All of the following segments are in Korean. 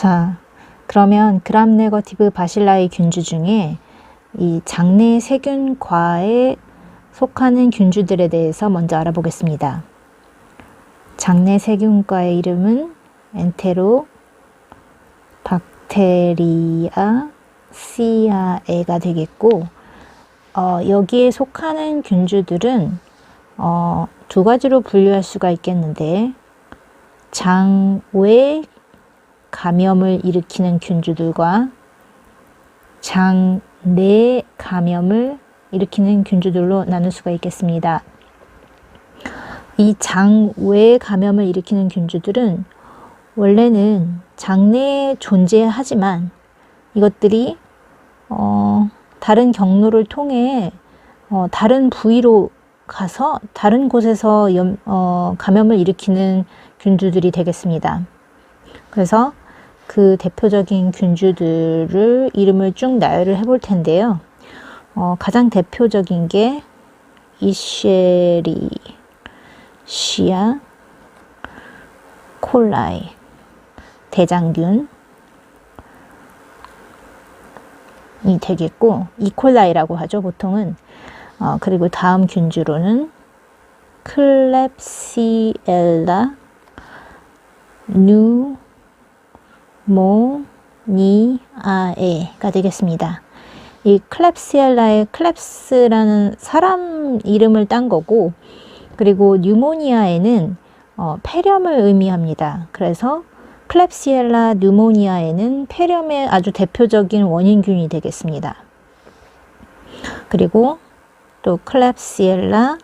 자, 그러면 그람 네거티브 바실라의 균주 중에 이 장내 세균과에 속하는 균주들에 대해서 먼저 알아보겠습니다. 장내 세균과의 이름은 엔테로 박테리아 시아에가 되겠고 어, 여기에 속하는 균주들은 어, 두 가지로 분류할 수가 있겠는데 장외 감염을 일으키는 균주들과 장 내 감염을 일으키는 균주들로 나눌 수가 있겠습니다. 이 장 외 감염을 일으키는 균주들은 원래는 장내에 존재하지만 이것들이 어, 다른 경로를 통해 어, 다른 부위로 가서 다른 곳에서 염, 어, 감염을 일으키는 균주들이 되겠습니다. 그래서 그 대표적인 균주들을 이름을 쭉 나열을 해볼 텐데요. 어, 가장 대표적인 게 이쉐리 시아 콜라이 대장균 이 되겠고 이콜라이라고 하죠 보통은 어, 그리고 다음 균주로는 클렙시엘라 뉴 모니아에가 되겠습니다. 이 클렙시엘라의 클렙스라는 사람 이름을 딴 거고 그리고 뉴모니아에는 어, 폐렴을 의미합니다. 그래서 클렙시엘라 뉴모니아에는 폐렴의 아주 대표적인 원인균이 되겠습니다. 그리고 또 클렙시엘라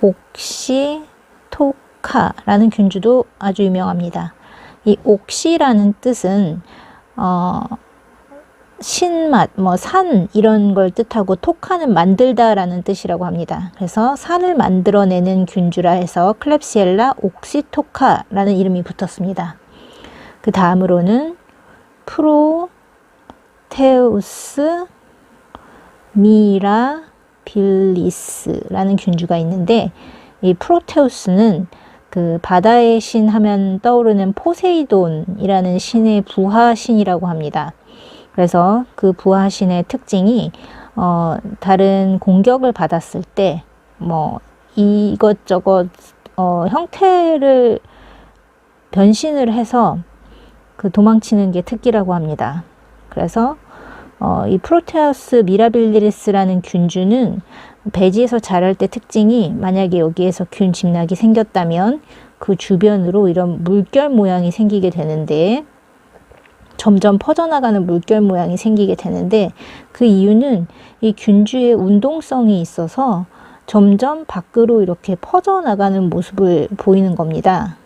옥시 토카라는 균주도 아주 유명합니다. 이 옥시라는 뜻은 어, 신맛, 뭐 산 이런 걸 뜻하고 토카는 만들다라는 뜻이라고 합니다. 그래서 산을 만들어내는 균주라 해서 클렙시엘라 옥시토카라는 이름이 붙었습니다. 그 다음으로는 프로테우스 미라빌리스라는 균주가 있는데 이 프로테우스는 그 바다의 신 하면 떠오르는 포세이돈이라는 신의 부하신이라고 합니다. 그래서 그 부하신의 특징이 어, 다른 공격을 받았을 때 뭐 이것저것 어, 형태를 변신을 해서 그 도망치는 게 특기라고 합니다. 그래서 어, 이 프로테우스 미라빌리스라는 균주는 배지에서 자랄 때 특징이 만약에 여기에서 균 집락이 생겼다면 그 주변으로 이런 물결 모양이 생기게 되는데 점점 퍼져나가는 물결 모양이 생기게 되는데 그 이유는 이 균주의 운동성이 있어서 점점 밖으로 이렇게 퍼져나가는 모습을 보이는 겁니다.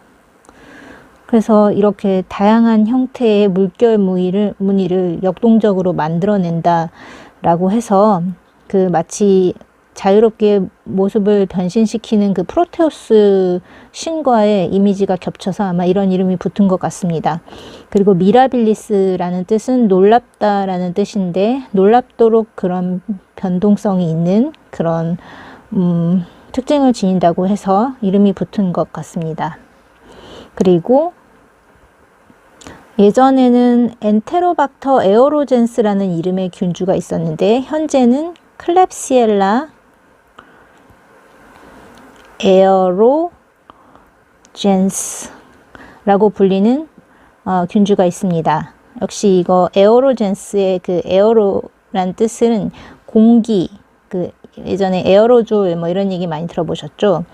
그래서 이렇게 다양한 형태의 물결 무늬를, 무늬를 역동적으로 만들어낸다라고 해서 그 마치 자유롭게 모습을 변신시키는 그 프로테우스 신과의 이미지가 겹쳐서 아마 이런 이름이 붙은 것 같습니다. 그리고 미라빌리스라는 뜻은 놀랍다라는 뜻인데 놀랍도록 그런 변동성이 있는 그런 음, 특징을 지닌다고 해서 이름이 붙은 것 같습니다. 그리고 예전에는 엔테로박터 에어로젠스라는 이름의 균주가 있었는데 현재는 클렙시엘라 에어로젠스라고 불리는 어, 균주가 있습니다. 역시 이거 에어로젠스의 그 에어로란 뜻은 공기, 그 예전에 에어로졸 뭐 이런 얘기 많이 들어보셨죠?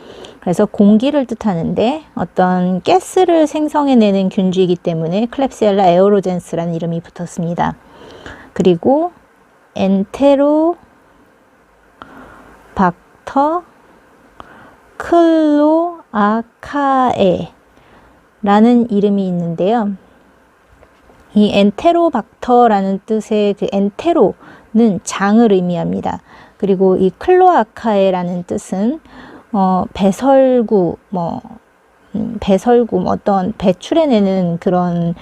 그래서 공기를 뜻하는데 어떤 가스를 생성해내는 균주이기 때문에 클랩시엘라 에어로젠스라는 이름이 붙었습니다. 그리고 엔테로 박터 클로아카에 라는 이름이 있는데요. 이 엔테로박터라는 뜻의 그 엔테로는 장을 의미합니다. 그리고 이 클로아카에라는 뜻은 어, 배설구 뭐 음, 배설구 뭐 어떤 배출해내는 그런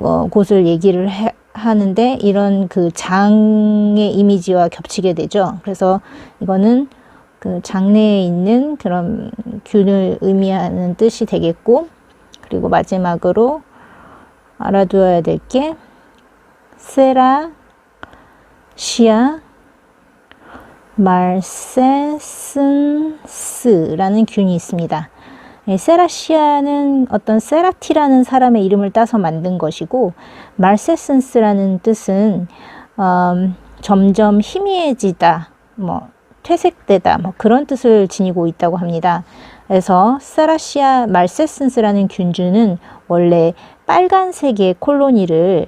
어, 곳을 얘기를 해, 하는데 이런 그 장의 이미지와 겹치게 되죠. 그래서 이거는 그 장내에 있는 그런 균을 의미하는 뜻이 되겠고 그리고 마지막으로 알아두어야 될 게 세라, 시아, 말세슨스라는 균이 있습니다. 예, 세라시아는 어떤 세라티라는 사람의 이름을 따서 만든 것이고 말세슨스라는 뜻은 음, 점점 희미해지다, 뭐 퇴색되다, 뭐 그런 뜻을 지니고 있다고 합니다. 그래서 세라시아 말세슨스라는 균주는 원래 빨간색의 콜로니를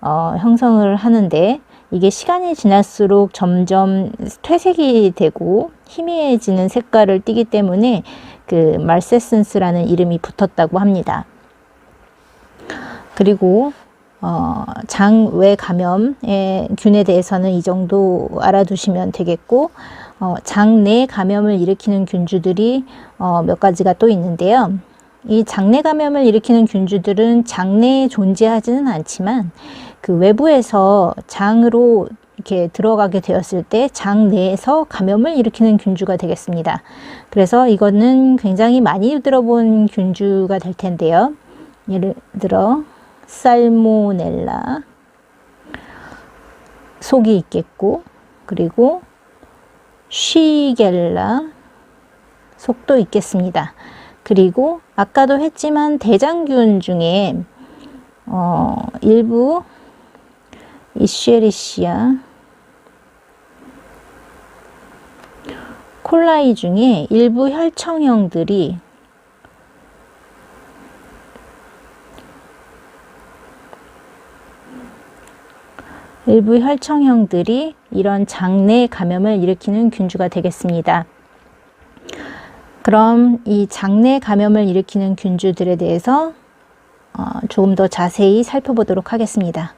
어, 형성을 하는데 이게 시간이 지날수록 점점 퇴색이 되고 희미해지는 색깔을 띠기 때문에 그 말세슨스라는 이름이 붙었다고 합니다. 그리고 어, 장외 감염의 균에 대해서는 이 정도 알아두시면 되겠고 어, 장내 감염을 일으키는 균주들이 어, 몇 가지가 또 있는데요. 이 장내 감염을 일으키는 균주들은 장내에 존재하지는 않지만 그 외부에서 장으로 이렇게 들어가게 되었을 때 장 내에서 감염을 일으키는 균주가 되겠습니다. 그래서 이거는 굉장히 많이 들어본 균주가 될 텐데요. 예를 들어 살모넬라 속이 있겠고 그리고 쉬겔라 속도 있겠습니다. 그리고 아까도 했지만 대장균 중에 어, 일부 이쉐리시아 콜라이 중에 일부 혈청형들이 일부 혈청형들이 이런 장내 감염을 일으키는 균주가 되겠습니다. 그럼 이 장내 감염을 일으키는 균주들에 대해서 어, 조금 더 자세히 살펴보도록 하겠습니다.